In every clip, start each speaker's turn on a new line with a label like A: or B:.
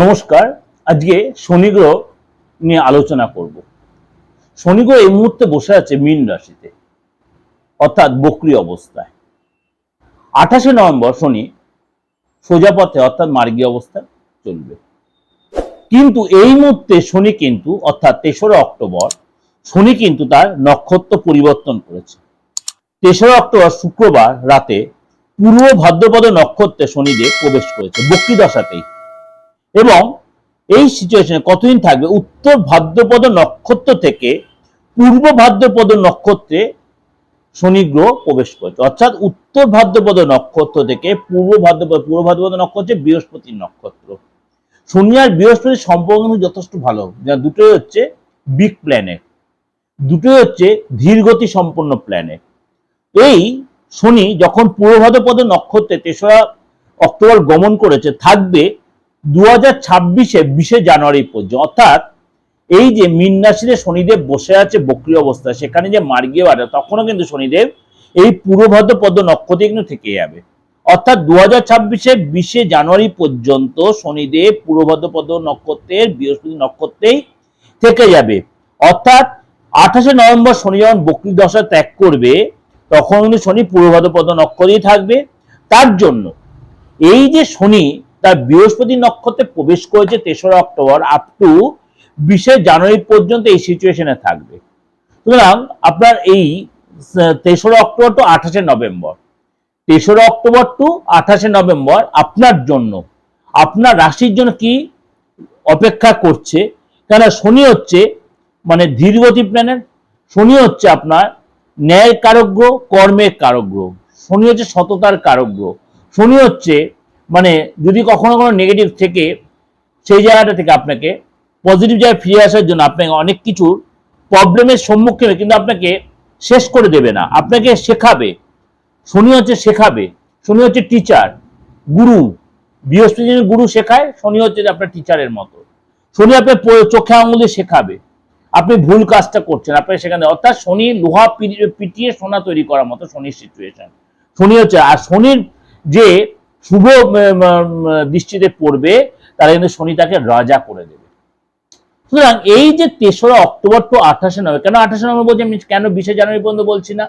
A: নমস্কার, আজকে শনি গ্রহ নিয়ে আলোচনা করব। শনি গ্রহ এই মুহূর্তে বসে আছে মীন রাশিতে, অর্থাৎ বক্রি অবস্থায়। আঠাশে নভেম্বর শনি সোজাপথে অর্থাৎ মার্গী অবস্থায় চলবে। কিন্তু এই মুহূর্তে শনি কিন্তু, অর্থাৎ তেসরা অক্টোবর, শনি কিন্তু তার নক্ষত্র পরিবর্তন করেছে। তেসরা অক্টোবর শুক্রবার রাতে পূর্ব ভাদ্রপদ নক্ষত্রে শনিদেব প্রবেশ করেছে, বক্রি দশাতেই। এবং এই সিচুয়েশনে কতদিন থাকবে? উত্তর ভাদ্রপদ নক্ষত্র থেকে পূর্ব ভাদ্রপদ নক্ষত্রে শনি গ্রহ প্রবেশ করেছে। অর্থাৎ উত্তর ভাদ্রপদ নক্ষত্র থেকে পূর্ব ভাদ্রপদ পূর্ব ভাদ্রপদ নক্ষত্রে বৃহস্পতির নক্ষত্র। শনি আর বৃহস্পতির সম্পর্ক যথেষ্ট ভালো। যা দুটোই হচ্ছে বিগ প্ল্যানেট দুটোই হচ্ছে ধীরগতি সম্পন্ন প্ল্যানেট এই শনি যখন পূর্ব ভাদ্রপদ নক্ষত্রে তেসরা অক্টোবর গমন করেছে, থাকবে দু হাজার ছাব্বিশে বিশে জানুয়ারি পর্যন্ত, অর্থাৎ এই যে মীন রাশিতে শনিদেব বসে আছে বক্রি অবস্থায়, সেখানে যে মার্গীয় বাড়ে তখনও কিন্তু শনিদেব এই পূর্বভদ্র পদ্ম নক্ষত্রে কিন্তু থেকে যাবে। অর্থাৎ দু হাজার ছাব্বিশে বিশে জানুয়ারি পর্যন্ত শনিদেব পূর্বভদ্র পদ্ম নক্ষত্রের বৃহস্পতি নক্ষত্রেই থেকে যাবে। অর্থাৎ আঠাশে নভেম্বর শনি যখন বক্রি দশা ত্যাগ করবে, তখন কিন্তু শনি পূর্বভদ্র পদ্ম নক্ষত্রেই থাকবে। তার জন্য এই যে শনি তার বৃহস্পতি নক্ষত্রে প্রবেশ করেছে তেসরা অক্টোবর আপ টু বিশে জানুয়ারি পর্যন্ত এই সিচুয়েশনে থাকবে। সুতরাং আপনার এই তেসরা অক্টোবর টু আঠাশে নভেম্বর। তেসরা অক্টোবর টু আঠাশে নভেম্বর আপনার জন্য, আপনার রাশির জন্য কি অপেক্ষা করছে? কেন শনি হচ্ছে মানে ধীরগতি প্ল্যানেট শনি হচ্ছে আপনার ন্যায় কারক কর্মের কারক শনি হচ্ছে সততার কারক শনি হচ্ছে মানে যদি কখনো কোনো নেগেটিভ থেকে সেই জায়গাটা থেকে আপনাকে পজিটিভ জায়গায় ফিরে আসার জন্য আপনাকে অনেক কিছুর প্রবলেমের সম্মুখীন কিন্তু আপনাকে শেষ করে দেবে না। আপনাকে শেখাবে। শনি হচ্ছে শেখাবে। শনি হচ্ছে টিচার গুরু বৃহস্পতি গুরু শেখায়, শনি হচ্ছে আপনার টিচারের মতো। শনি আপনার চোখে আঙুল দিয়ে শেখাবে। আপনি ভুল কাজটা করছেন আপনার সেখানে অর্থাৎ শনি লোহা পিটিয়ে সোনা তৈরি করার মতো শনির সিচুয়েশন শনি হচ্ছে আর শনির যে শুভ দৃষ্টিতে পড়বে তারা কিন্তু শনি তাকে রাজা করে দেবে। সুতরাং এই যে তেসরা অক্টোবর টু আঠাশে নভেম্বর, কেন আঠাশে নভেম্বর বলছি আমি? কেন বিশে জানুয়ারি পর্যন্ত বলছি না?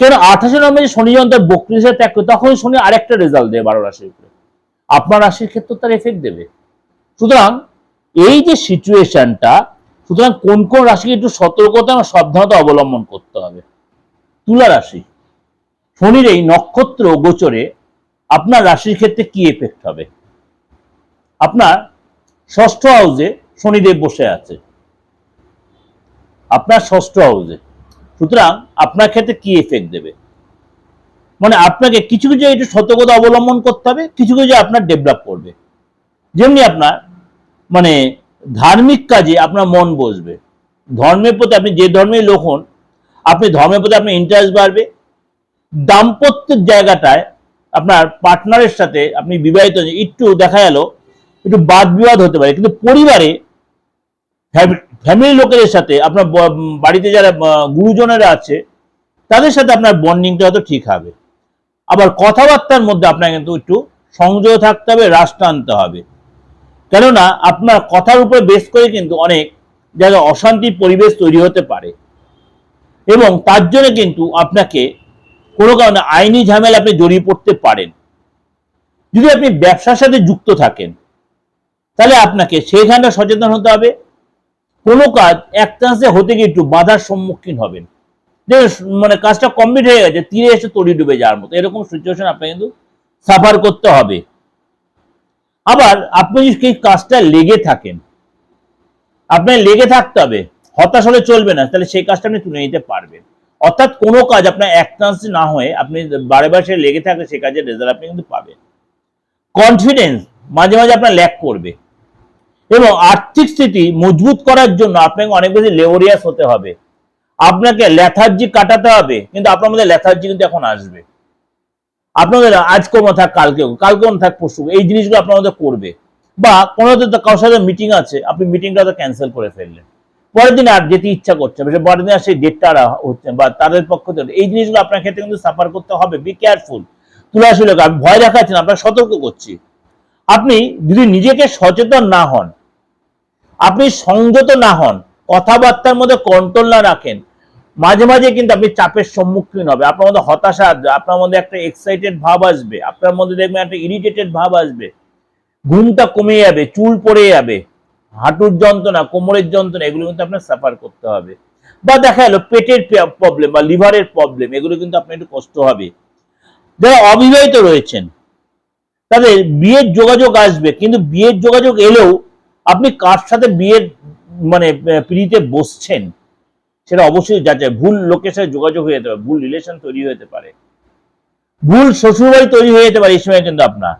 A: কেন আঠাশে নভেম্বর শনি যখন তার হিসেবে ত্যাগ করে, তখন শনি আরেকটা রেজাল্ট দেবে বারো রাশির উপরে। আপনার রাশির ক্ষেত্রে তার এফেক্ট দেবে। সুতরাং এই যে সিচুয়েশনটা সুতরাং কোন কোন রাশিকে একটু সতর্কতা এবং সাবধানতা অবলম্বন করতে হবে। তুলা রাশি, শনির এই নক্ষত্র গোচরে আপনার রাশির ক্ষেত্রে কি এফেক্ট হবে? আপনার ষষ্ঠ হাউসে শনিদেব বসে আছে। আপনার ষষ্ঠ হাউসে। সুতরাং আপনার ক্ষেত্রে কি এফেক্ট দেবে? মানে আপনাকে কিছু কিছু একটু সতর্কতা অবলম্বন করতে হবে, কিছু কিছু আপনার ডেভেলপ করবে। যেমনি আপনার মানে ধার্মিক কাজে আপনার মন বসবে। ধর্মের প্রতি আপনি যে ধর্মের লোক হন, আপনি ধর্মের প্রতি আপনার ইন্টারেস্ট বাড়বে। দাম্পত্যের জায়গাটায় আপনার পার্টনারের সাথে আপনি বিবাহিত একটু দেখা গেল, একটু বাদ বিবাদ হতে পারে। কিন্তু পরিবারে ফ্যামিলি লোকেদের সাথে আপনার বাড়িতে যারা গুরুজনেরা আছে, তাদের সাথে আপনার বন্ডিংটা হয়তো ঠিক হবে। আবার কথাবার্তার মধ্যে আপনার কিন্তু একটু সংযোগ থাকতে হবে, রাশ টানতে হবে। কেননা আপনার কথার উপরে বেশ করে কিন্তু অনেক জায়গায় অশান্তির পরিবেশ তৈরি হতে পারে। এবং তার জন্য কিন্তু আপনাকে কোনো কারণে আইনি ঝামেলা আপনি জড়িয়ে পড়তে পারেন। যদি আপনি ব্যবসার সাথে যুক্ত থাকেন, তাহলে আপনাকে সেখানে সচেতন হতে হবে। কোনো কাজ এক চান্সে হতে গিয়ে একটু বাধার সম্মুখীন হবেন। যে মানে কাজটা কমপ্লিট হয়ে গেছে, তীরে এসে তড়ি ডুবে যাওয়ার মতো। এরকম সিচুয়েশন আপনাকে কিন্তু সাফার করতে হবে। আবার আপনি যদি সেই কাজটা লেগে থাকেন আপনার লেগে থাকতে হবে, হতাশ হলে চলবে না, তাহলে সেই কাজটা আপনি তুলে নিতে পারবেন। অর্থাৎ কোনো কাজ আপনার এক চান্সে না হয়ে আপনি বারে বারে লেগে থাকলে সে কাজের রেজাল্ট আপনি কিন্তু পাবেন। কনফিডেন্স মাঝে মাঝে আপনার ল্যাক করবে। এবং আর্থিক স্থিতি মজবুত করার জন্য আপনাকে অনেক বেশি লেবরিয়াস হতে হবে। আপনাকে লেথার্জি কাটাতে হবে, কিন্তু আপনার মধ্যে লেথার্জি কিন্তু এখন আসবে। আপনাদের আজ কোনো থাক কালকে কোনো থাক পরশু, এই জিনিসগুলো আপনার মধ্যে করবে। বা কোনো কারোর সাথে মিটিং আছে, আপনি মিটিংটা তো ক্যান্সেল করে ফেললেন। পরের দিন আর যেতে ইচ্ছা করছে পরের দিন আর সেই ডেটটা আর হচ্ছে বা তাদের পক্ষ থেকে এই জিনিসগুলো আপনার ক্ষেত্রে কিন্তু সাফার করতে হবে বি কেয়ারফুল তুলাশীল আমি ভয় দেখাচ্ছি না, আপনার সতর্ক করছি। আপনি যদি নিজেকে সচেতন না হন, আপনি সংযত না হন, কথাবার্তার মধ্যে কন্ট্রোল না রাখেন, মাঝে মাঝে কিন্তু আপনি চাপের সম্মুখীন হবে আপনার মধ্যে হতাশা আসবে আপনার মধ্যে একটা এক্সাইটেড ভাব আসবে, আপনার মধ্যে দেখবেন একটা ইরিটেটেড ভাব আসবে, ঘুমটা কমে যাবে, চুল পড়ে যাবে হাঁটুর যন্ত্রণা, কোমরের যন্ত্রণা, এগুলো কিন্তু আপনার সাফার করতে হবে। বা দেখা গেলো পেটের প্রবলেম বা লিভারের প্রবলেম এগুলো কিন্তু আপনার একটু কষ্ট হবে। যারা অবিবাহিত রয়েছেন, তাদের বিয়ের যোগাযোগ আসবে, কিন্তু বিয়ের যোগাযোগ এলেও আপনি কার সাথে বিয়ের মানে পিড়িতে বসছেন, সেটা অবশ্যই যাচাই, ভুল লোকের সাথে যোগাযোগ হয়ে যেতে পারে, ভুল রিলেশন তৈরি হয়ে পারে। ভুল শ্বশুরবাড়ি তৈরি হয়ে যেতে পারে, এই সময় কিন্তু আপনার।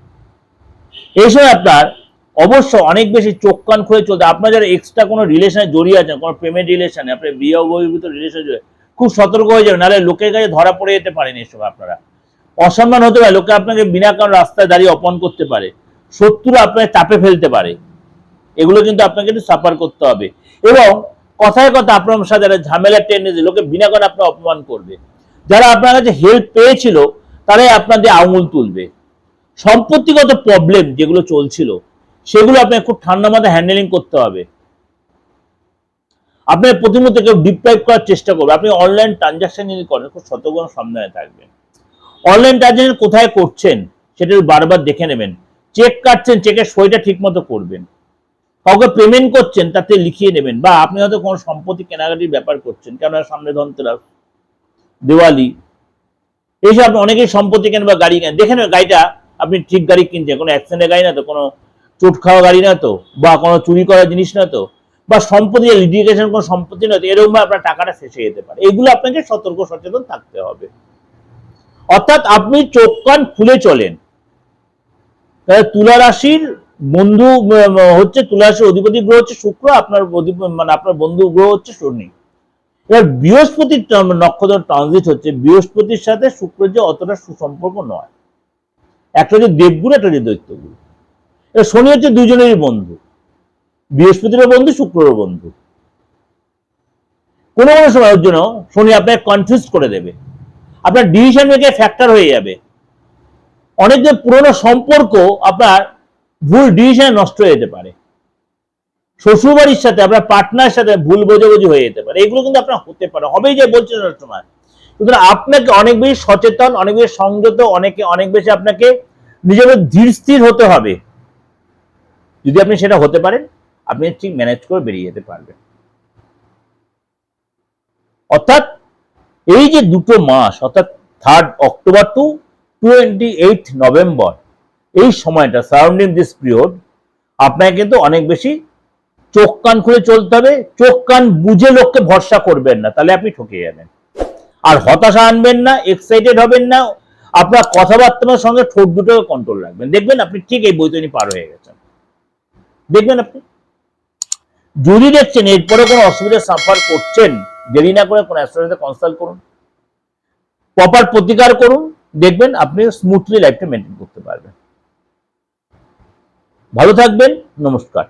A: এই সময় আপনার অবশ্য অনেক বেশি চোখ কান খুলে চলতে, আপনার যারা এক্সট্রা কোনো রিলেশনে জড়িয়ে আছেন, কোনো প্রেমের রিলেশনে আপনার বিয়ে বহির্ভূত রিলেশন জড়িয়ে, খুব সতর্ক হয়ে যাবেন, নাহলে লোকের কাছে ধরা পড়ে যেতে পারেন এসব আপনারা। অসম্মান হতে পারে, লোকে আপনাকে বিনা কারণ রাস্তায় দাঁড়িয়ে অপমান করতে পারে শত্রু আপনাকে চাপে ফেলতে পারে, এগুলো কিন্তু আপনাকে একটু সাফার করতে হবে। এবং কথায় কথা আপনার সাথে একটা ঝামেলার টেন্ডেন্সি লোকে বিনা কারণে আপনার অপমান করবে। যারা আপনার কাছে হেল্প পেয়েছিল, তারাই আপনাদের আঙুল তুলবে। সম্পত্তিগত প্রবলেম যেগুলো চলছিল সেগুলো আপনাকে খুব ঠান্ডা মাথায় হ্যান্ডেলিং করতে হবে। আপনার প্রতিমধ্যে কেউ ডিপ্রাইভ করার চেষ্টা করবে। আপনি অনলাইন ট্রানজাকশন যদি করেন, খুব সতর্ক সাবধানে থাকবেন অনলাইন ট্রানজাকশন কোথায় করছেন, সেটা বারবার দেখে নেবেন। চেক কাটছেন চেকের সইটা ঠিক মতো করবেন। কাউকে পেমেন্ট করছেন, তাতে লিখিয়ে নেবেন। বা আপনি হয়তো কোনো সম্পত্তি কেনাকাটির ব্যাপার করছেন কেন সামনে ধনতেরাস, দিওয়ালি, এইসব আপনি অনেকেই সম্পত্তি কেন বা গাড়ি কেন দেখে নেবেন, গাড়িটা আপনি ঠিক গাড়ি কিনছেন, কোনো অ্যাক্সিডেন্টের গাড়ি না তো, কোনো চোট খাওয়া গাড়ি না তো, বা কোনো চুরি করা জিনিস না তো, বা সম্পত্তি লিডিগেশন কোনো সম্পত্তি না তো এরকম আপনার টাকাটা শেষ যেতে পারে। এগুলো আপনাকে সতর্ক সচেতন থাকতে হবে। অর্থাৎ আপনি চোখ কান খুলে চলেন। তুলা রাশির বন্ধু হচ্ছে তুলা রাশির অধিপতি গ্রহ হচ্ছে শুক্র, আপনার মানে আপনার বন্ধু গ্রহ হচ্ছে শনি। এবার বৃহস্পতির নক্ষত্র ট্রানজিট হচ্ছে, বৃহস্পতির সাথে শুক্রের যে অতটা সুসম্পর্ক নয়। একটা হচ্ছে দেবগুরু একটা হচ্ছে দৈত্যগুরু এবার শনি হচ্ছে দুজনেরই বন্ধু। বৃহস্পতিরও বন্ধু, শুক্রেরও বন্ধু। কোনো কোনো সময়ের জন্য শনি আপনাকে কনফিউজ করে দেবে। আপনার ডিসিশন মেকে ফ্যাক্টর হয়ে যাবে। অনেক যে পুরনো সম্পর্ক আপনার ভুল ডিসিশনে নষ্ট হয়ে যেতে পারে। শ্বশুরবাড়ির সাথে, আপনার পার্টনার সাথে ভুল বোঝাবুঝি হয়ে যেতে পারে। এগুলো কিন্তু আপনার হতে পারে। হবেই যে বলছেন সময়। সুতরাং আপনাকে অনেক বেশি সচেতন, অনেক বেশি সংযত, অনেকে, অনেক বেশি আপনাকে নিজের ধীর স্থির হতে হবে। যদি আপনি সেটা হতে পারেন, আপনি ঠিক ম্যানেজ করে বেরিয়ে যেতে পারবেন। অর্থাৎ এই যে দুটো মাস, অর্থাৎ third October to twenty eight November এই সময়টা সারাউন্ডিং দিস পিরিয়ড আপনাকে কিন্তু অনেক বেশি চোখ কান খুলে চলতে হবে। চোখ কান বুঝে লোককে ভরসা করবেন না, তাহলে আপনি ঠকে যাবেন। আর হতাশা আনবেন না এক্সাইটেড হবেন না, আপনার কথাবার্তার সঙ্গে ঠোঁট দুটো কন্ট্রোল রাখবেন। দেখবেন আপনি ঠিক এই বইতনি পার হয়ে গেছেন। দেখবেন আপনি। যদি দেখছেন এরপরে কোনো অসুবিধা সাফার করছেন, দেরি না করে কোনো অ্যাস্ট্রোলজিতে কনসাল্ট করুন। প্রপার প্রতিকার করুন। দেখবেন আপনি স্মুথলি লাইফটা মেনটেন করতে পারবেন। ভালো থাকবেন, নমস্কার।